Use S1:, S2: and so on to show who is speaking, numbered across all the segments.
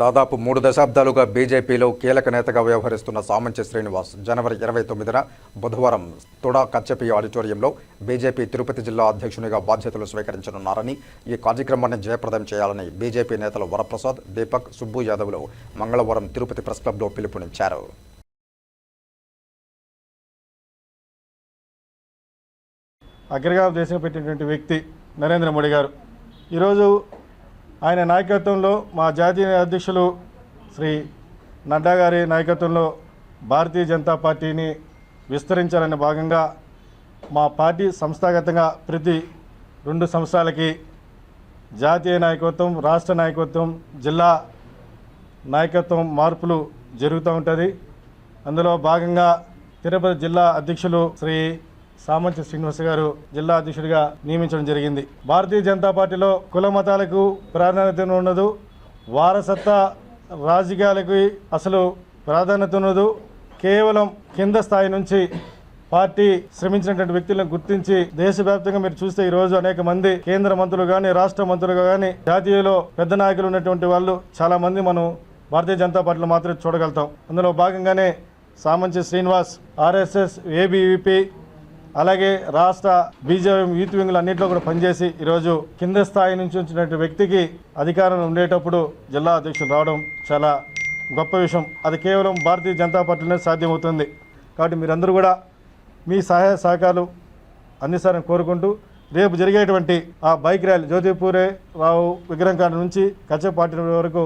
S1: దాదాపు మూడు దశాబ్దాలుగా బీజేపీలో కీలక నేతగా వ్యవహరిస్తున్న సామంచి శ్రీనివాస్ జనవరి ఇరవై తొమ్మిదిన బుధవారం తుడా కచ్చపి ఆడిటోరియంలో బీజేపీ తిరుపతి జిల్లా అధ్యక్షునిగా బాధ్యతలు స్వీకరించనున్నారని ఈ కార్యక్రమాన్ని జయప్రదం చేయాలని బీజేపీ నేతలు వరప్రసాద్ దీపక్ సుబ్బు యాదవ్లు మంగళవారం తిరుపతి ప్రెస్ క్లబ్లో పిలుపునిచ్చారు.
S2: అగ్రగా దేశం పెట్టినటువంటి వ్యక్తి నరేంద్ర మోడీ గారు. ఈరోజు ఆయన నాయకత్వంలో మా జాతీయ అధ్యక్షులు శ్రీ నడ్డా గారి నాయకత్వంలో భారతీయ జనతా పార్టీని విస్తరించాలనే భాగంగా మా పార్టీ సంస్థాగతంగా ప్రతి రెండు సంవత్సరాలకి జాతీయ నాయకత్వం రాష్ట్ర నాయకత్వం జిల్లా నాయకత్వం మార్పులు జరుగుతూ ఉంటుంది. అందులో భాగంగా తిరుపతి జిల్లా అధ్యక్షులు శ్రీ సామంచి శ్రీనివాస్ గారు జిల్లా అధ్యక్షుడిగా నియమించడం జరిగింది. భారతీయ జనతా పార్టీలో కుల మతాలకు ప్రాధాన్యత ఉండదు వారసత్వ రాజకీయాలకి అసలు ప్రాధాన్యత ఉండదు కేవలం కింద స్థాయి నుంచి పార్టీ శ్రమించినటువంటి వ్యక్తులను గుర్తించి దేశవ్యాప్తంగా మీరు చూస్తే ఈ రోజు అనేక మంది కేంద్ర మంత్రులు కానీ రాష్ట్ర మంత్రులు కానీ జాతీయలో పెద్ద నాయకులు ఉన్నటువంటి వాళ్ళు చాలా మంది మనం భారతీయ జనతా పార్టీలో మాత్రమే చూడగలుగుతాం. అందులో భాగంగానే సామంచి శ్రీనివాస్ ఆర్ఎస్ఎస్ ఏబీవీపీ అలాగే రాష్ట్ర బీజేపీ యూత్ వింగ్లు అన్నింటిలో కూడా పనిచేసి ఈరోజు కింద స్థాయి నుంచి వచ్చినటువంటి వ్యక్తికి అధికారం ఉండేటప్పుడు జిల్లా అధ్యక్షులు రావడం చాలా గొప్ప విషయం. అది కేవలం భారతీయ జనతా పార్టీలోనే సాధ్యమవుతుంది. కాబట్టి మీరందరూ కూడా మీ సహాయ సహకారాలు అందిస్తారని కోరుకుంటూ రేపు జరిగేటువంటి ఆ బైక్ ర్యాలీ జ్యోతిపూరే రావు విగ్రహం కాడ నుంచి కచ్చపాటి వరకు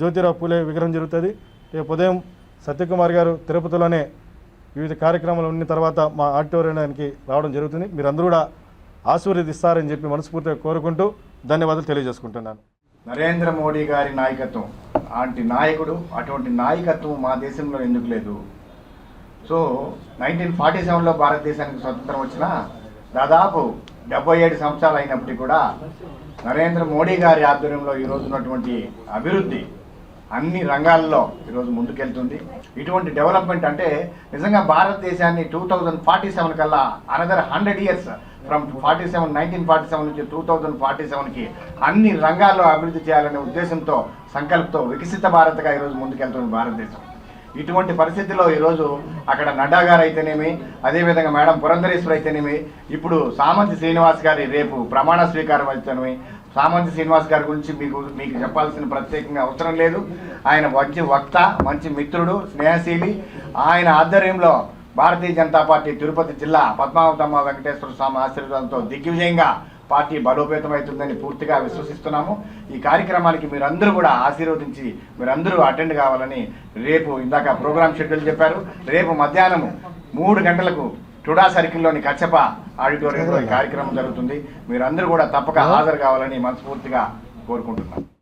S2: జ్యోతిరావు పూలే విగ్రహం జరుగుతుంది. రేపు ఉదయం సత్యకుమార్ గారు తిరుపతిలోనే వివిధ కార్యక్రమాలు ఉన్న తర్వాత మా ఆడిటోరియానికి రావడం జరుగుతుంది. మీరందరూ కూడా ఆశీర్వదిస్తారని చెప్పి మనస్ఫూర్తిగా కోరుకుంటూ ధన్యవాదాలు తెలియజేసుకుంటున్నాను.
S3: నరేంద్ర మోడీ గారి నాయకత్వం అలాంటి నాయకుడు అటువంటి నాయకత్వం మా దేశంలో ఎందుకు లేదు? సో నైన్టీన్ ఫార్టీ సెవెన్లో భారతదేశానికి స్వతంత్రం వచ్చిన దాదాపు డెబ్బై ఏడు సంవత్సరాలు అయినప్పటికీ కూడా నరేంద్ర మోడీ గారి ఆధ్వర్యంలో ఈరోజు ఉన్నటువంటి అభివృద్ధి అన్ని రంగాల్లో ఈరోజు ముందుకెళ్తుంది. ఇటువంటి డెవలప్మెంట్ అంటే నిజంగా భారతదేశాన్ని టూ థౌజండ్ ఫార్టీ సెవెన్ కల్లా another hundred years from forty seven nineteen forty seven నుంచి టూ థౌజండ్ ఫార్టీ సెవెన్కి అన్ని రంగాల్లో అభివృద్ధి చేయాలనే ఉద్దేశంతో సంకల్పంతో వికసిత భారత్గా ఈరోజు ముందుకెళ్తుంది భారతదేశం. ఇటువంటి పరిస్థితిలో ఈరోజు అక్కడ నడ్డా గారు అయితేనేమి అదేవిధంగా మేడం పురంధరేశ్వర్ అయితేనేమి ఇప్పుడు సామంతి శ్రీనివాస్ గారి రేపు ప్రమాణ స్వీకారం అయితేనేమి సామంతి శ్రీనివాస్ గారి గురించి మీకు మీకు చెప్పాల్సిన ప్రత్యేకంగా అవసరం లేదు. ఆయన మంచి వక్త మంచి మిత్రుడు స్నేహశీలి. ఆయన ఆధ్వర్యంలో భారతీయ జనతా పార్టీ తిరుపతి జిల్లా పద్మావతమ్మ వెంకటేశ్వర స్వామి ఆశీర్వాదంతో దిగ్విజయంగా పార్టీ బలోపేతమవుతుందని పూర్తిగా విశ్వసిస్తున్నాము. ఈ కార్యక్రమానికి మీరందరూ కూడా ఆశీర్వదించి మీరందరూ అటెండ్ కావాలని రేపు ఇందాక ప్రోగ్రామ్ షెడ్యూల్ చెప్పారు. రేపు మధ్యాహ్నం మూడు గంటలకు టుడా సర్కిల్లోని కచ్చప ఆడిటోరియంలో ఈ కార్యక్రమం జరుగుతుంది. మీరందరూ కూడా తప్పక హాజరు కావాలని మనస్ఫూర్తిగా కోరుకుంటున్నాను